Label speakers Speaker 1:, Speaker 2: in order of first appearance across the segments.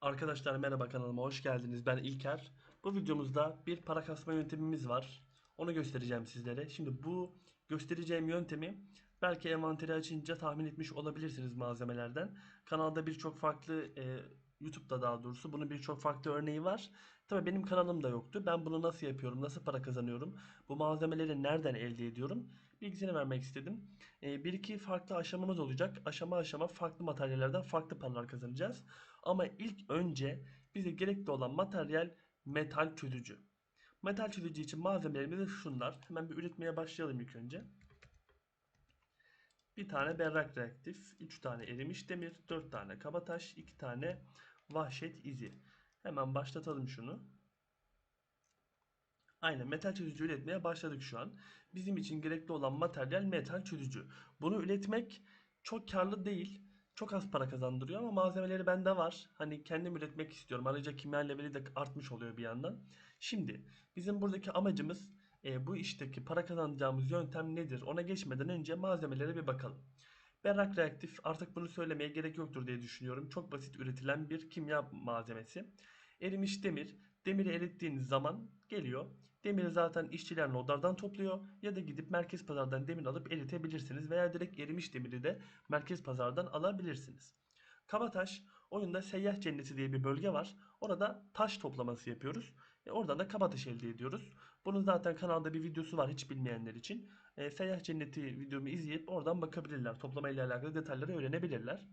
Speaker 1: Arkadaşlar merhaba kanalıma hoş geldiniz. Ben İlker. Bu videomuzda bir para kasma yöntemimiz var. Onu göstereceğim sizlere. Şimdi bu göstereceğim yöntemi belki envanteri açınca tahmin etmiş olabilirsiniz malzemelerden. Kanalda birçok farklı e, YouTube'da daha doğrusu bunun birçok farklı örneği var. Tabii benim kanalımda yoktu. Ben bunu nasıl yapıyorum, nasıl para kazanıyorum, bu malzemeleri nereden elde ediyorum bilgisini vermek istedim. E, bir iki farklı aşamamız olacak. Aşama aşama farklı materyallerden farklı paralar kazanacağız. Ama ilk önce bize gerekli olan materyal metal çözücü. Metal çözücü için malzemelerimiz de şunlar. Hemen bir üretmeye başlayalım ilk önce. Bir tane berrak reaktif, 3 tane erimiş demir, 4 tane kabataş, 2 tane vahşet izi. Hemen başlatalım şunu. Aynen metal çözücü üretmeye başladık şu an. Bizim için gerekli olan materyal metal çözücü. Bunu üretmek çok karlı değil. Çok az para kazandırıyor ama malzemeleri bende var. Hani kendim üretmek istiyorum. Ayrıca kimya leveli de artmış oluyor bir yandan. Şimdi bizim buradaki amacımız e, bu işteki para kazanacağımız yöntem nedir? Ona geçmeden önce malzemelere bir bakalım. Berrak reaktif artık bunu söylemeye gerek yoktur diye düşünüyorum. Çok basit üretilen bir kimya malzemesi. Erimiş demir. Demiri erittiğiniz zaman geliyor. Demiri zaten işçiler nodlardan topluyor ya da gidip merkez pazardan demir alıp eritebilirsiniz veya direkt erimiş demiri de merkez pazardan alabilirsiniz. Kabataş oyunda seyyah cenneti diye bir bölge var. Orada taş toplaması yapıyoruz. E, oradan da kabataş elde ediyoruz. Bunun zaten kanalda bir videosu var hiç bilmeyenler için. E, seyyah cenneti videomu izleyip oradan bakabilirler. Toplamayla alakalı detayları öğrenebilirler.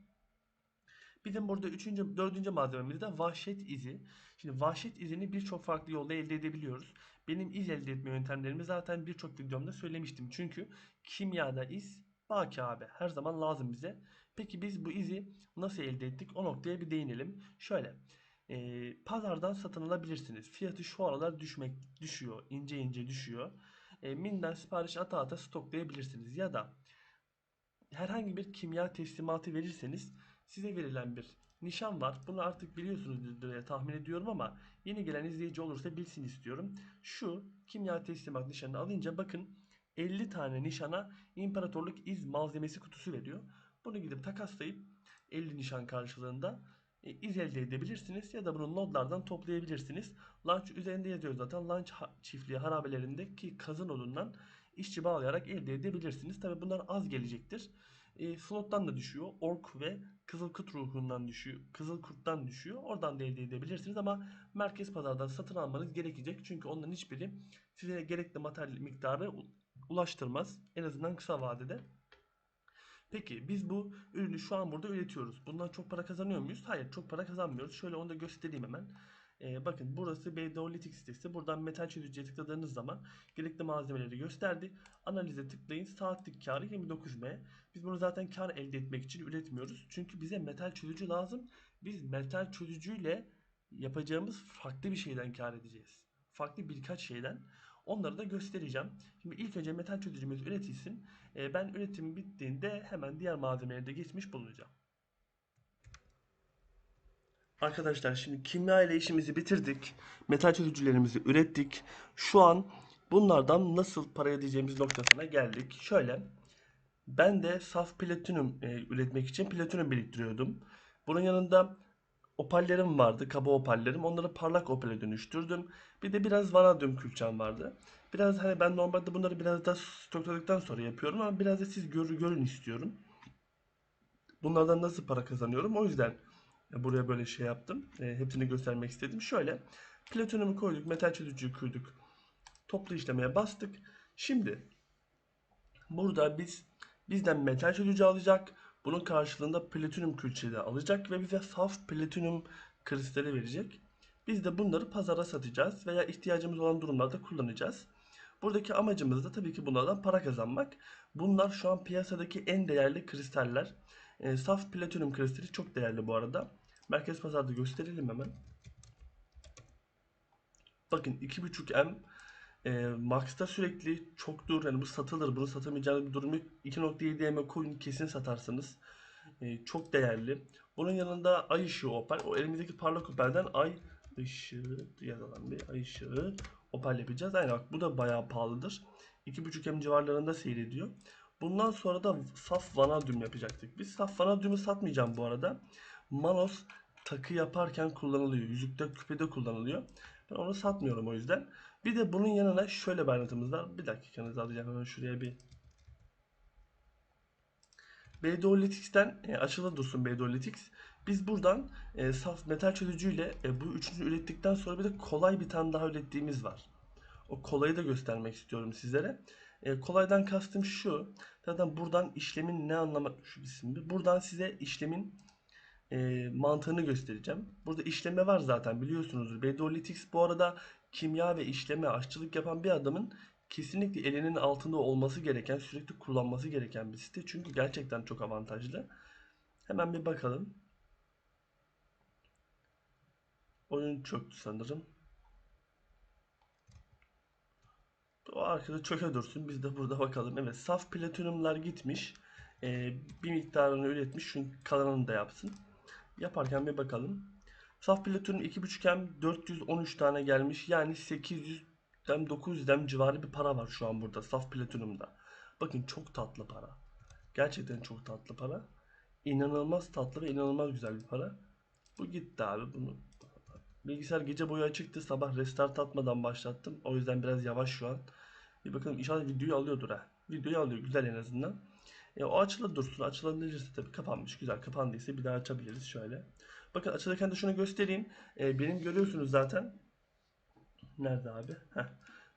Speaker 1: Bizim burada üçüncü, dördüncü malzememiz de vahşet izi. Şimdi vahşet izini birçok farklı yolda elde edebiliyoruz. Benim iz elde etme yöntemlerimi zaten birçok videomda söylemiştim. Çünkü kimyada iz baki abi. Her zaman lazım bize. Peki biz bu izi nasıl elde ettik? O noktaya bir değinelim. Şöyle. E, pazardan satın alabilirsiniz. Fiyatı şu aralar düşmek düşüyor. ince ince düşüyor. E, Minden sipariş ata ata stoklayabilirsiniz. Ya da herhangi bir kimya teslimatı verirseniz size verilen bir nişan var. Bunu artık biliyorsunuz diye tahmin ediyorum ama yeni gelen izleyici olursa bilsin istiyorum. Şu kimya teslimat nişanını alınca bakın 50 tane nişana imparatorluk iz malzemesi kutusu veriyor. Bunu gidip takaslayıp 50 nişan karşılığında e, iz elde edebilirsiniz ya da bunu nodlardan toplayabilirsiniz. Launch üzerinde yazıyor zaten. Launch çiftliği harabelerindeki kazı nodundan işçi bağlayarak elde edebilirsiniz. Tabi bunlar az gelecektir. E, slottan da düşüyor. Ork ve Kızıl Kurt ruhundan düşüyor. Kızıl Kurt'tan düşüyor. Oradan da elde edebilirsiniz ama merkez pazardan satın almanız gerekecek. Çünkü onların hiçbiri size gerekli materyal miktarı ulaştırmaz. En azından kısa vadede. Peki biz bu ürünü şu an burada üretiyoruz. Bundan çok para kazanıyor muyuz? Hayır çok para kazanmıyoruz. Şöyle onu da göstereyim hemen. Ee, bakın burası BDOlitik sitesi. Buradan metal çözücüye tıkladığınız zaman gerekli malzemeleri gösterdi. Analize tıklayın. Saatlik karı 29M. Biz bunu zaten kar elde etmek için üretmiyoruz. Çünkü bize metal çözücü lazım. Biz metal çözücüyle yapacağımız farklı bir şeyden kar edeceğiz. Farklı birkaç şeyden. Onları da göstereceğim. Şimdi ilk önce metal çözücümüz üretilsin. Ee, ben üretim bittiğinde hemen diğer malzemeleri de geçmiş bulunacağım. Arkadaşlar şimdi kimya ile işimizi bitirdik. Metal çözücülerimizi ürettik. Şu an bunlardan nasıl para edeceğimiz noktasına geldik. Şöyle ben de saf platinum e, üretmek için platinum biriktiriyordum. Bunun yanında opallerim vardı, kaba opallerim. Onları parlak opale dönüştürdüm. Bir de biraz vanadyum külçem vardı. Biraz hani ben normalde bunları biraz da stokladıktan sonra yapıyorum ama biraz da siz gör, görün istiyorum. Bunlardan nasıl para kazanıyorum? O yüzden buraya böyle şey yaptım. E, hepsini göstermek istedim. Şöyle platinumu koyduk, metal çözücüyü koyduk. Toplu işlemeye bastık. Şimdi burada biz bizden metal çözücü alacak. Bunun karşılığında platinum külçeyi de alacak ve bize saf platinum kristali verecek. Biz de bunları pazara satacağız veya ihtiyacımız olan durumlarda kullanacağız. Buradaki amacımız da tabii ki bunlardan para kazanmak. Bunlar şu an piyasadaki en değerli kristaller. E, saf platinum kristali çok değerli bu arada. Merkez pazarda gösterelim hemen. Bakın 2.5M e, Max'ta sürekli çoktur. Yani bu satılır. Bunu satamayacağınız bir durum yok. 2.7M coin kesin satarsınız. E, çok değerli. Bunun yanında ay ışığı opal. O elimizdeki parlak opalden ay ışığı yazılan bir ay ışığı opal yapacağız. Aynen bak bu da bayağı pahalıdır. 2.5M civarlarında seyrediyor. Bundan sonra da saf vanadyum yapacaktık. Biz saf vanadyumu satmayacağım bu arada. Manos takı yaparken kullanılıyor. Yüzükte, küpede kullanılıyor. Ben onu satmıyorum o yüzden. Bir de bunun yanına şöyle bir ayrıntımız var. Bir dakikanızı alacağım hemen şuraya bir Beydolitix'ten e, açılı dursun Beydolitix. Biz buradan e, saf metal çözücüyle e, bu üçünü ürettikten sonra bir de kolay bir tane daha ürettiğimiz var. O kolayı da göstermek istiyorum sizlere. E, kolaydan kastım şu. Zaten buradan işlemin ne anlama şu isimli. Buradan size işlemin e, mantığını göstereceğim. Burada işleme var zaten biliyorsunuzdur. Beydolitix bu arada kimya ve işleme aşçılık yapan bir adamın kesinlikle elinin altında olması gereken, sürekli kullanması gereken bir site. Çünkü gerçekten çok avantajlı. Hemen bir bakalım. Oyun çöktü sanırım. O arkada çöke dursun. Biz de burada bakalım. Evet saf platinumlar gitmiş. Ee, bir miktarını üretmiş. Çünkü kalanını da yapsın. Yaparken bir bakalım. Saf platinum 2.5M 413 tane gelmiş. Yani 800 dem 900 dem civarı bir para var şu an burada saf platinumda. Bakın çok tatlı para. Gerçekten çok tatlı para. İnanılmaz tatlı ve inanılmaz güzel bir para. Bu gitti abi bunu. Bilgisayar gece boyu açıktı. Sabah restart atmadan başlattım. O yüzden biraz yavaş şu an. Bir bakalım inşallah videoyu alıyordur ha. Videoyu alıyor güzel en azından. E, o açılı dursun. Açılabilirse tabii kapanmış. Güzel kapandıysa bir daha açabiliriz şöyle. Bakın açılırken de şunu göstereyim. E, benim görüyorsunuz zaten Nerede abi? Heh.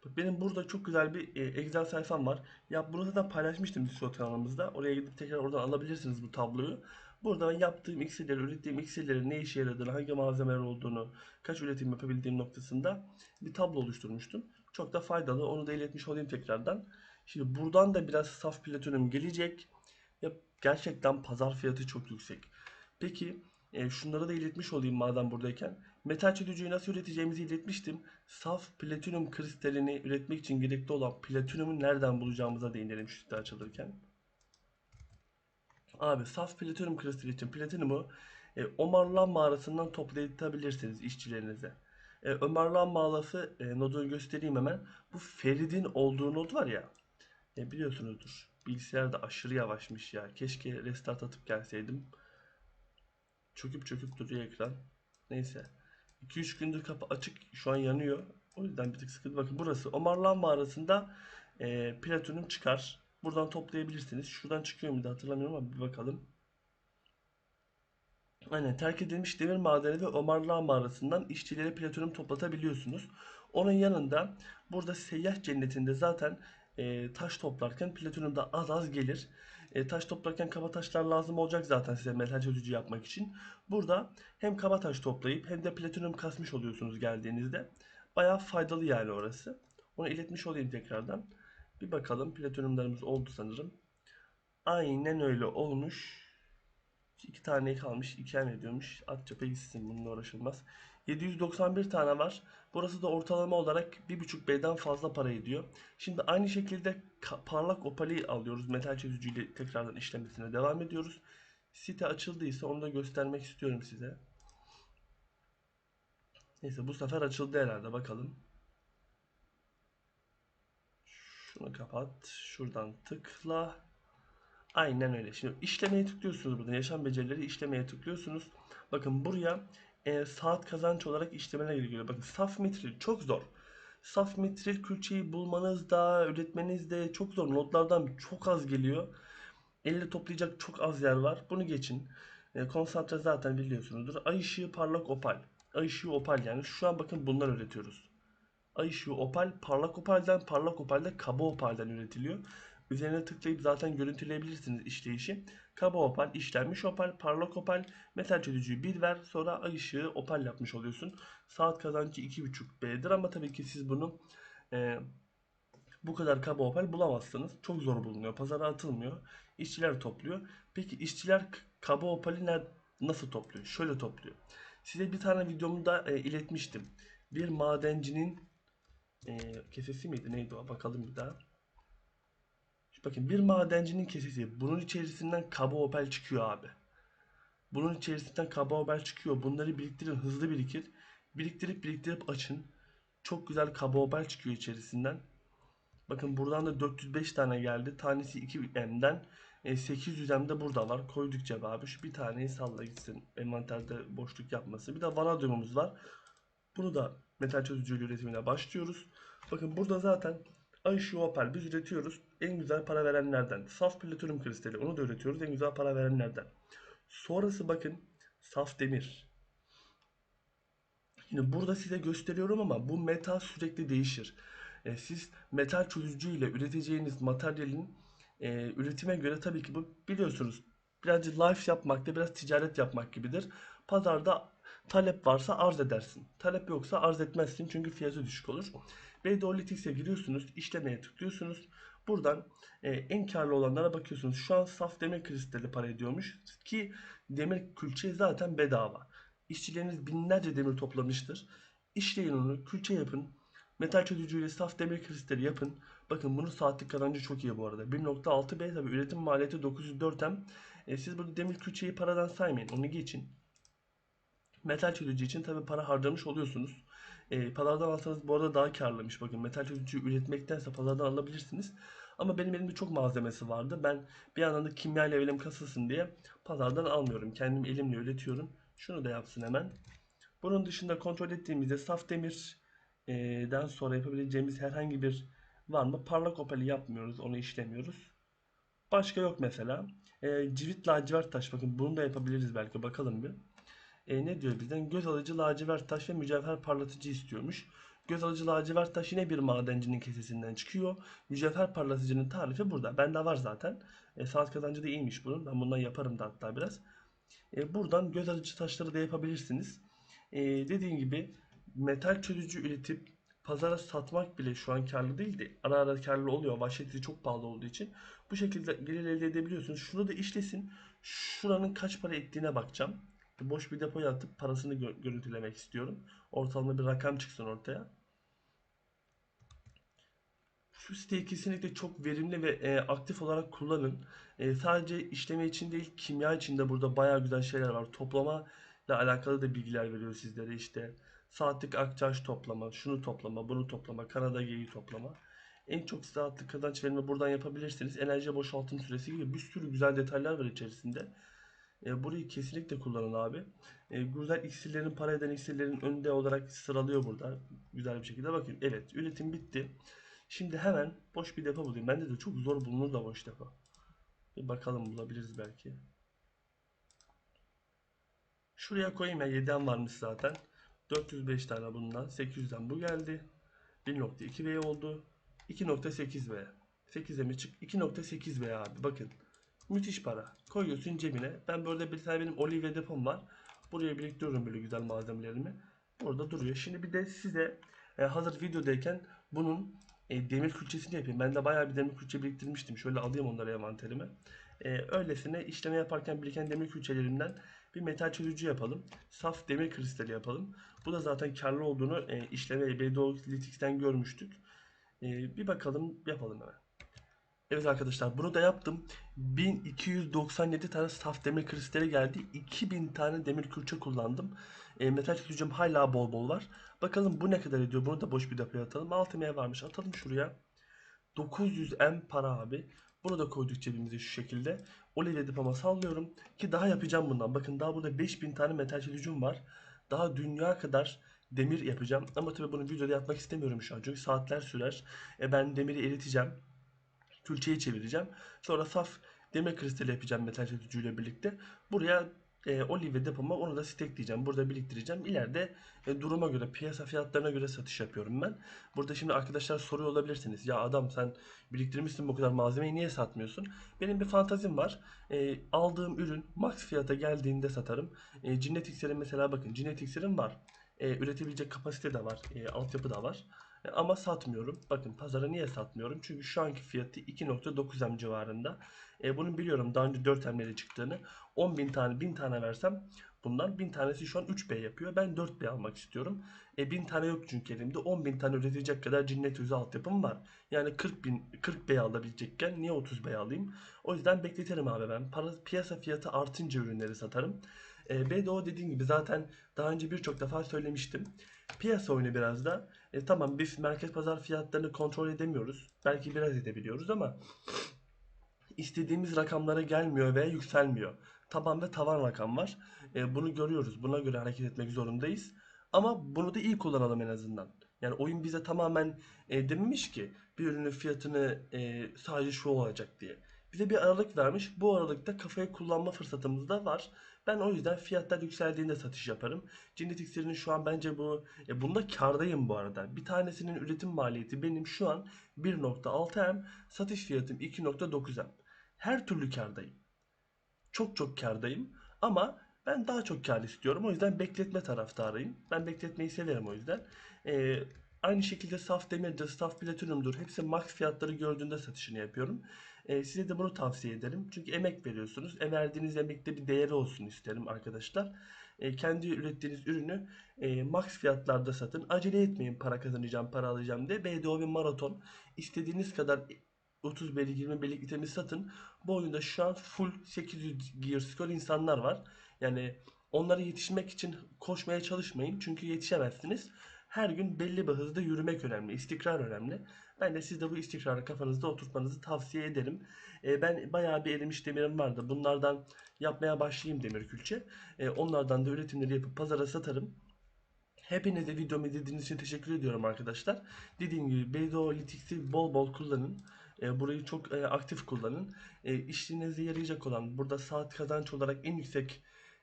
Speaker 1: Bak benim burada çok güzel bir e, Excel sayfam var. Ya bunu zaten paylaşmıştım Discord kanalımızda. Oraya gidip tekrar oradan alabilirsiniz bu tabloyu. Burada yaptığım Excel'leri, ürettiğim Excel'lerin ne işe yaradığını, hangi malzemeler olduğunu, kaç üretim yapabildiğim noktasında bir tablo oluşturmuştum. Çok da faydalı. Onu da iletmiş olayım tekrardan. Şimdi buradan da biraz saf platinum gelecek. Ya gerçekten pazar fiyatı çok yüksek. Peki e, şunları da iletmiş olayım madem buradayken. Metal çözücüyü nasıl üreteceğimizi iletmiştim. Saf platinum kristalini üretmek için gerekli olan platinumu nereden bulacağımıza değinelim şu açılırken. Abi saf platinum kristali için platinumu e, Omarlan mağarasından toplayabilirsiniz işçilerinize. E, Ömerlan mağarası e, nodunu göstereyim hemen. Bu Ferid'in olduğu nod var ya. E, biliyorsunuzdur. Bilgisayar da aşırı yavaşmış ya. Keşke restart atıp gelseydim. Çöküp çöküp duruyor ekran. Neyse. 2-3 gündür kapı açık. Şu an yanıyor. O yüzden bir tık sıkıntı. Bakın burası Omarlan mağarasında e, platinum çıkar. Buradan toplayabilirsiniz. Şuradan çıkıyor mu da hatırlamıyorum ama bir bakalım. Aynen terk edilmiş demir madeni ve Omarlan mağarasından işçilere platinum toplatabiliyorsunuz. Onun yanında burada seyyah cennetinde zaten e, taş toplarken platinum da az az gelir. E, taş toplarken kaba taşlar lazım olacak zaten size metal çözücü yapmak için. Burada hem kaba taş toplayıp hem de platinum kasmış oluyorsunuz geldiğinizde. Bayağı faydalı yani orası. Onu iletmiş olayım tekrardan. Bir bakalım platinumlarımız oldu sanırım. Aynen öyle olmuş. İki tane kalmış. iki an ediyormuş. At çöpe gitsin bununla uğraşılmaz. 791 tane var. Burası da ortalama olarak 1.5 B'den fazla para ediyor. Şimdi aynı şekilde parlak opali alıyoruz. Metal çözücüyle tekrardan işlemesine devam ediyoruz. Site açıldıysa onu da göstermek istiyorum size. Neyse bu sefer açıldı herhalde bakalım. Şunu kapat. Şuradan tıkla. Aynen öyle. Şimdi işlemeye tıklıyorsunuz burada. Yaşam becerileri işlemeye tıklıyorsunuz. Bakın buraya e, saat kazanç olarak işlemeler geliyor. Bakın saf mitril çok zor. Saf mitril külçeyi bulmanız da üretmeniz de çok zor. Notlardan çok az geliyor. Elle toplayacak çok az yer var. Bunu geçin. E, konsantre zaten biliyorsunuzdur. Ay ışığı parlak opal. Ay ışığı opal yani. Şu an bakın bunlar üretiyoruz. Ay ışığı opal parlak opalden parlak opalde kaba opalden üretiliyor. Üzerine tıklayıp zaten görüntüleyebilirsiniz işleyişi. Kaba opal, işlenmiş opal, parlak opal, metal çözücüyü bir ver. Sonra ay ışığı opal yapmış oluyorsun. Saat kazancı 2.5 B'dir ama tabii ki siz bunu e, bu kadar kaba opal bulamazsınız. Çok zor bulunuyor. Pazara atılmıyor. İşçiler topluyor. Peki işçiler kaba opali nasıl topluyor? Şöyle topluyor. Size bir tane videomda e, iletmiştim. Bir madencinin e, kesesi miydi neydi o? Bakalım bir daha. Bakın bir madencinin kesesi. Bunun içerisinden kaba opel çıkıyor abi. Bunun içerisinden kaba opel çıkıyor. Bunları biriktirin hızlı birikir. Biriktirip biriktirip açın. Çok güzel kaba opel çıkıyor içerisinden. Bakın buradan da 405 tane geldi. Tanesi 2M'den E, 800 de burada var. Koyduk cebe abi. Şu bir taneyi salla gitsin. Envanterde boşluk yapmasın. Bir de vanadyumumuz var. Bunu da metal çözücü üretimine başlıyoruz. Bakın burada zaten Ayşe Opal biz üretiyoruz. En güzel para verenlerden. Saf platinyum kristali onu da üretiyoruz. En güzel para verenlerden. Sonrası bakın saf demir. Yine burada size gösteriyorum ama bu metal sürekli değişir. E, siz metal çözücü ile üreteceğiniz materyalin e, üretime göre tabii ki bu biliyorsunuz birazcık life yapmak da biraz ticaret yapmak gibidir. Pazarda talep varsa arz edersin. Talep yoksa arz etmezsin çünkü fiyatı düşük olur. BDOLitics'e giriyorsunuz, işlemeye tıklıyorsunuz. Buradan e, en karlı olanlara bakıyorsunuz. Şu an saf demir kristali para ediyormuş ki demir külçe zaten bedava. İşçileriniz binlerce demir toplamıştır. İşleyin onu, külçe yapın. Metal çözücüyle saf demir kristali yapın. Bakın bunun saatlik kazancı çok iyi bu arada. 1.6B tabi üretim maliyeti 904M. E, siz burada demir külçeyi paradan saymayın. Onu geçin. Metal çözücü için tabi para harcamış oluyorsunuz. E, pazardan alsanız bu arada daha karlıymış. Bakın metal çözücü üretmektense pazardan alabilirsiniz. Ama benim elimde çok malzemesi vardı. Ben bir yandan da kimya ile evrim kasılsın diye pazardan almıyorum. Kendim elimle üretiyorum. Şunu da yapsın hemen. Bunun dışında kontrol ettiğimizde saf demirden sonra yapabileceğimiz herhangi bir var mı? Parlak opali yapmıyoruz. Onu işlemiyoruz. Başka yok mesela. E, civit lacivert taş. Bakın bunu da yapabiliriz belki. Bakalım bir. E, ne diyor bizden? Göz alıcı lacivert taş ve mücevher parlatıcı istiyormuş. Göz alıcı lacivert taş yine bir madencinin kesesinden çıkıyor. Mücevher parlatıcının tarifi burada. Bende var zaten. E, saat kazancı da iyiymiş bunun. Ben bundan yaparım da hatta biraz. E, buradan göz alıcı taşları da yapabilirsiniz. E, dediğim gibi metal çözücü üretip pazara satmak bile şu an karlı değil de ara ara karlı oluyor. Vahşeti çok pahalı olduğu için. Bu şekilde gelir elde edebiliyorsunuz. Şunu da işlesin. Şuranın kaç para ettiğine bakacağım. Boş bir depoya atıp parasını gö- görüntülemek istiyorum. Ortalama bir rakam çıksın ortaya. Şu siteyi kesinlikle çok verimli ve e, aktif olarak kullanın. E, sadece işleme için değil, kimya için de burada bayağı güzel şeyler var. Toplama ile alakalı da bilgiler veriyor sizlere işte. Saatlik akçaş toplama, şunu toplama, bunu toplama, Kanada geyiği toplama. En çok saatlik kazanç verimi buradan yapabilirsiniz. Enerji boşaltım süresi gibi bir sürü güzel detaylar var içerisinde. E, burayı kesinlikle kullanın abi. E, güzel iksirlerin, para eden iksirlerin önde olarak sıralıyor burada. Güzel bir şekilde bakın. Evet, üretim bitti. Şimdi hemen boş bir depo bulayım. Bende de çok zor bulunur da boş depo. Bir bakalım bulabiliriz belki. Şuraya koyayım ya 7'den varmış zaten. 405 tane bundan. 800'den bu geldi. 1.2V oldu. 2.8V. 8'e mi çık? 2.8V abi bakın. Müthiş para. Koyuyorsun cebine. Ben böyle bir tane benim olive depom var. Buraya biriktiriyorum böyle güzel malzemelerimi. Burada duruyor. Şimdi bir de size e, hazır videodayken bunun e, demir külçesini yapayım. Ben de bayağı bir demir külçe biriktirmiştim. Şöyle alayım onları envanterime. E, öylesine işleme yaparken biriken demir külçelerimden bir metal çözücü yapalım. Saf demir kristali yapalım. Bu da zaten karlı olduğunu e, işleme BDO görmüştük. E, bir bakalım yapalım hemen. Evet arkadaşlar bunu da yaptım. 1297 tane saf demir kristali geldi. 2000 tane demir külçe kullandım. E, metal çözücüm hala bol bol var. Bakalım bu ne kadar ediyor. Bunu da boş bir depoya atalım. 6 M varmış. Atalım şuraya. 900 M para abi. Bunu da koyduk cebimize şu şekilde. Olive depoma sallıyorum. Ki daha yapacağım bundan. Bakın daha burada 5000 tane metal çözücüm var. Daha dünya kadar demir yapacağım. Ama tabii bunu videoda yapmak istemiyorum şu an. Çünkü saatler sürer. E, ben demiri eriteceğim külçeyi çevireceğim. Sonra saf demir kristali yapacağım metal çözücüyle birlikte. Buraya e, olive depoma onu da stackleyeceğim. Burada biriktireceğim. İleride e, duruma göre, piyasa fiyatlarına göre satış yapıyorum ben. Burada şimdi arkadaşlar soruyor olabilirsiniz. Ya adam sen biriktirmişsin bu kadar malzemeyi niye satmıyorsun? Benim bir fantazim var. E, aldığım ürün max fiyata geldiğinde satarım. E, cinnet iksirin mesela bakın cinnet iksirin var. E, üretebilecek kapasite de var. E, altyapı da var. Ama satmıyorum. Bakın pazara niye satmıyorum? Çünkü şu anki fiyatı 2.9M civarında. E, bunu biliyorum daha önce 4M'leri çıktığını. 10.000 tane 1000 tane versem bundan 1000 tanesi şu an 3B yapıyor. Ben 4B almak istiyorum. E, 1000 tane yok çünkü elimde. 10.000 tane üretecek kadar cinnet yüzü altyapım var. Yani 40 bin 40B alabilecekken niye 30B alayım? O yüzden bekletirim abi ben. Para, piyasa fiyatı artınca ürünleri satarım. E, BDO dediğim gibi zaten daha önce birçok defa söylemiştim. Piyasa oyunu biraz da. E, tamam biz merkez pazar fiyatlarını kontrol edemiyoruz. Belki biraz edebiliyoruz ama istediğimiz rakamlara gelmiyor ve yükselmiyor. Taban ve tavan rakam var. E, bunu görüyoruz. Buna göre hareket etmek zorundayız. Ama bunu da iyi kullanalım en azından. Yani oyun bize tamamen e, dememiş ki bir ürünün fiyatını e, sadece şu olacak diye. Bize bir aralık vermiş. Bu aralıkta kafayı kullanma fırsatımız da var. Ben o yüzden fiyatlar yükseldiğinde satış yaparım. Cinnet iksirinin şu an bence bu e, bunda kardayım bu arada. Bir tanesinin üretim maliyeti benim şu an 1.6M, satış fiyatım 2.9M. Her türlü kardayım. Çok çok kardayım ama ben daha çok kar istiyorum. O yüzden bekletme taraftarıyım. Ben bekletmeyi severim o yüzden. Ee, aynı şekilde saf demirdir, saf platinumdur. Hepsi max fiyatları gördüğünde satışını yapıyorum. Ee, size de bunu tavsiye ederim. Çünkü emek veriyorsunuz. E, emekte bir değeri olsun isterim arkadaşlar. E, kendi ürettiğiniz ürünü e, max fiyatlarda satın. Acele etmeyin para kazanacağım, para alacağım diye. BDO ve maraton. İstediğiniz kadar 30 bellik 20 bellik itemi satın. Bu oyunda şu an full 800 gear score insanlar var. Yani onlara yetişmek için koşmaya çalışmayın. Çünkü yetişemezsiniz. Her gün belli bir hızda yürümek önemli. istikrar önemli. Ben de siz de bu istikrarı kafanızda oturtmanızı tavsiye ederim. E, ben bayağı bir erimiş demirim vardı. Bunlardan yapmaya başlayayım demir külçe. E, onlardan da üretimleri yapıp pazara satarım. Hepinize videomu izlediğiniz için teşekkür ediyorum arkadaşlar. Dediğim gibi BDO Litix'i bol bol kullanın. E, burayı çok e, aktif kullanın. E, işinize yarayacak olan burada saat kazanç olarak en yüksek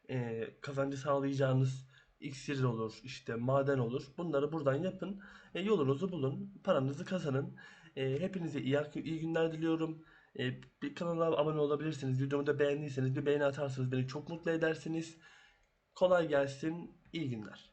Speaker 1: e, kazancı sağlayacağınız iksir olur, işte maden olur. Bunları buradan yapın. E, yolunuzu bulun, paranızı kazanın. E, hepinize iyi, iyi günler diliyorum. E, bir kanala abone olabilirsiniz. Videomu da beğendiyseniz bir beğeni atarsanız beni çok mutlu edersiniz. Kolay gelsin. İyi günler.